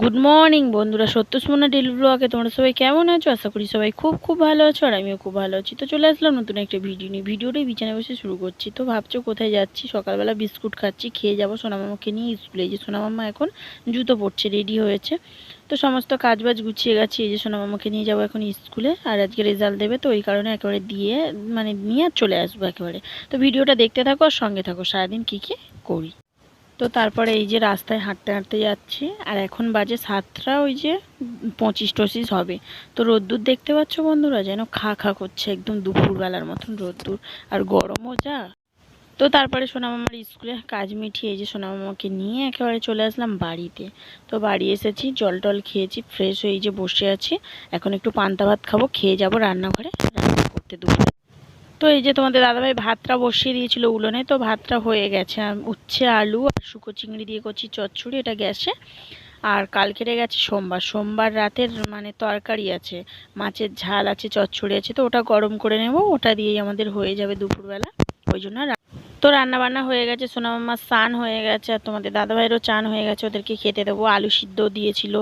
Good morning বন্ধুরা। সত্যসমনা daily ব্লগে তোমরা সবাই কেমন আছো? আশা করি সবাই খুব খুব ভালো আছো আর আমিও খুব ভালো আছি। তো চলে আসলাম নতুন একটা ভিডিও নিয়ে। ভিডিওটাই বিছানায় বসে শুরু করছি। তো ভাবছ কোথায় যাচ্ছি? সকালবেলা বিস্কুট খাচ্ছি, খেয়ে যাব সোনামামাকে নিয়ে। স্কুলে যে সোনামামা এখন জুতো পরছে রেডি হয়েছে। তো সমস্ত কাজ বাজ গুছিয়ে গেছি। এই যে সোনামামাকে নিয়ে যাব এখন স্কুলে। আর আজকে রেজাল্ট দেবে তো ওই কারণে একেবারে দিয়ে মানে নিয়ে চলে আসব একেবারে। তো ভিডিওটা দেখতে থাকো আর সঙ্গে থাকো। সারাদিন কী কী করি। তো তারপরে এই যে রাস্তায় হাঁটতে হাঁটতে যাচ্ছি, আর এখন বাজে সাতটা, ওই যে পঁচিশ টচিশ হবে। তো রোদ্দুর দেখতে পাচ্ছ বন্ধুরা? যেন খা খা করছে, একদম দুপুরবেলার মতন রোদ্দুর, আর গরমও যা। তো তারপরে সোনামামার স্কুলে কাজ মিটিয়ে এই যে সোনামামাকে নিয়ে একেবারে চলে আসলাম বাড়িতে। তো বাড়ি এসেছি, জল টল খেয়েছি, ফ্রেশ হয়ে যে বসে আছি। এখন একটু পান্তা ভাত খাব, খেয়ে যাব রান্নাঘরে, রান্না করতে দুপুরে। তো এই যে তোমাদের দাদাভাই ভাতটা বসিয়ে দিয়েছিল উলোনে, তো ভাতটা হয়ে গেছে। উচ্ছে, আলু আর শুকো চিংড়ি দিয়ে করছি চচ্চড়ি, এটা গ্যাসে। আর কাল কেটে গেছে সোমবার। সোমবার রাতের মানে তরকারি আছে, মাছের ঝাল আছে, চচ্চড়ি আছে, তো ওটা গরম করে নেব, ওটা দিয়েই আমাদের হয়ে যাবে দুপুরবেলা। ওই জন্য তো রান্না বান্না হয়ে গেছে সোনামাম্মার স্নান হয়ে গেছে আর তোমাদের দাদাভাইয়েরও চান হয়ে গেছে, ওদেরকে খেতে দেবো। আলু সিদ্ধ দিয়েছিল,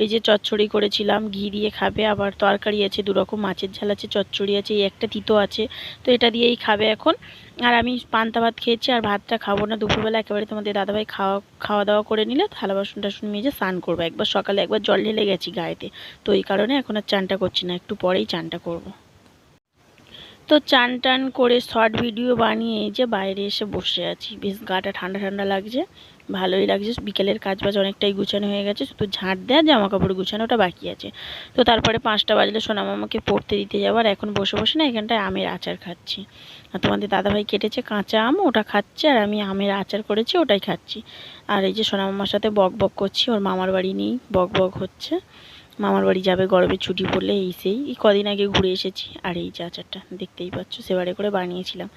ওই যে চচ্চড়ি করেছিলাম, ঘি দিয়ে খাবে, আবার তরকারি আছে, দুরকম মাছের ঝাল আছে, চচ্চড়ি আছে, এই একটা তিতো আছে, তো এটা দিয়েই খাবে এখন। আর আমি পান্তা ভাত খেয়েছি আর ভাতটা খাব না, দুপুরবেলা একেবারে তোমাদের দাদাভাই খাওয়া খাওয়া দাওয়া করে নিলে থালা বাসন টাসন মেজে স্নান করব। একবার সকালে একবার জল ঢেলে গেছি গায়েতে, তো এই কারণে এখন আর চানটা করছি না, একটু পরেই চানটা করব। তো চান টান করে শর্ট ভিডিও বানিয়ে যে বাইরে এসে বসে আছি। বেশ গাটা ঠান্ডা ঠান্ডা লাগছে, ভালোই লাগছে। বিকেলের কাজ বাজ অনেকটাই গুছানো হয়ে গেছে, শুধু ঝাঁট দেওয়া, জামা কাপড় গুছানোটা বাকি আছে। তো তারপরে পাঁচটা বাজলে সোনামামাকে পড়তে দিতে যাবার এখন বসে বসে না এখানটায় আমের আচার খাচ্ছি। আর তোমাদের দাদাভাই কেটেছে কাঁচা আম, ওটা খাচ্ছে, আর আমি আমের আচার করেছি, ওটাই খাচ্ছি। আর এই যে সোনামামার সাথে বক বক করছি, ওর মামার বাড়ি নেই বক বক হচ্ছে। মামার বাড়ি যাবে, গরমের ছুটি পড়লে এই সেই। এই কদিন আগে ঘুরে এসেছি, আর এই যে আচারটা দেখতেই পাচ্ছ, সেবারে করে বানিয়েছিলাম।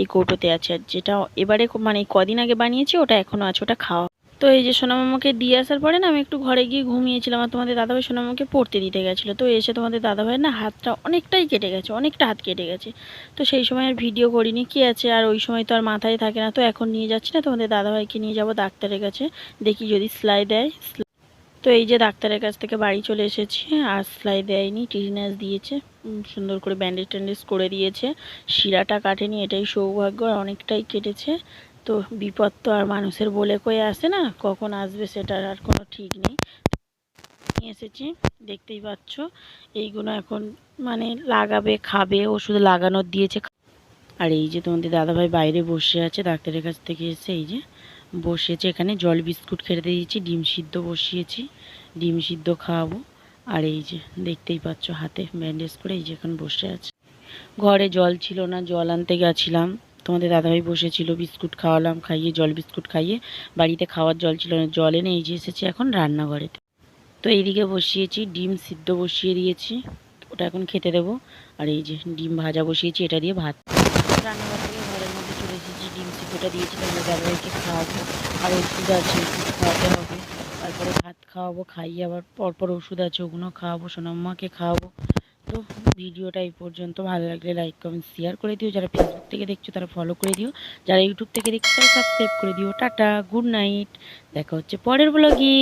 এই কৌটোতে আছে, আর যেটা এবারে মানে কদিন আগে বানিয়েছি, ওটা এখনও আছে, ওটা খাওয়া। তো এই যে সোনামামাকে দিয়ে আসার পরে না, আমি একটু ঘরে গিয়ে ঘুমিয়েছিলাম, আর তোমাদের দাদাভাই সোনামাকে পড়তে দিতে গেছিল। তো এসে তোমাদের দাদাভাইয়ের না হাতটা অনেকটাই কেটে গেছে, অনেকটা হাত কেটে গেছে। তো সেই সময় আর ভিডিও করিনি, কি আছে, আর ওই সময় তো আর মাথায় থাকে না। তো এখন নিয়ে যাচ্ছি না, তোমাদের দাদাভাইকে নিয়ে যাব, ডাক্তারের কাছে। দেখি যদি সেলাই দেয় তো এই যে ডাক্তারের কাছ থেকে বাড়ি চলে এসেছি, আর সেলাই দেয়নি টিটিনাস দিয়েছে। সুন্দর করে ব্যান্ডেজ ট্যান্ডেজ করে দিয়েছে। শিরাটা কাটেনি, এটাই সৌভাগ্য, আর অনেকটাই কেটেছে। তো বিপদ তো আর মানুষের বলে কয়ে আসে না, কখন আসবে সেটার আর কোনো ঠিক নেই। নিয়ে এসেছি, দেখতেই পাচ্ছ। এইগুলো এখন মানে লাগাবে, খাবে, ওষুধ লাগানোর দিয়েছে। আর এই যে তোমাদের দাদাভাই বাইরে বসে আছে, ডাক্তারের কাছ থেকে এসে এই যে বসেছে এখানে। জল বিস্কুট খেতে দিয়েছি, ডিম সিদ্ধ বসিয়েছি, ডিম সিদ্ধ খাওয়াবো। আর এই যে দেখতেই পাচ্ছ হাতে ব্যান্ডেজ করে এই যে এখন বসে আছে। ঘরে জল ছিল না, জল আনতে গেছিলাম। তোমাদের দাদাভাই বসেছিল, বিস্কুট খাওয়ালাম, খাইয়ে জল বিস্কুট খাইয়ে বাড়িতে খাওয়ার জল ছিল না, জল এনে এই যে এসেছি এখন রান্নাঘরেতে। তো এইদিকে বসিয়েছি, ডিম সিদ্ধ বসিয়ে দিয়েছি, ওটা এখন খেতে দেবো। আর এই যে ডিম ভাজা বসিয়েছি, এটা দিয়ে ভাত। রান্নাঘর থেকে ঘরের মধ্যে চলে এসেছি, ডিম সিদ্ধটা দিয়েছি তোমাদের দাদাভাইকে খাওয়াবো আর ওষুধ আছে, খাওয়াতে হবে। তারপরে ভাত খাওয়াবো, খাইয়ে আবার পরপর ওষুধ আছে, ওগুলো খাওয়াবো, সোনাম্মাকে খাওয়াবো। তো ভিডিওটা এই পর্যন্ত, ভালো লাগলে লাইক কমেন্ট শেয়ার করে দিও। যারা ফেসবুক থেকে দেখছ, তারা ফলো করে দিও। যারা ইউটিউব থেকে দেখছ, তারা সাবস্ক্রাইব করে দিও। টাটা গুড নাইট দেখা হচ্ছে পরের ব্লগে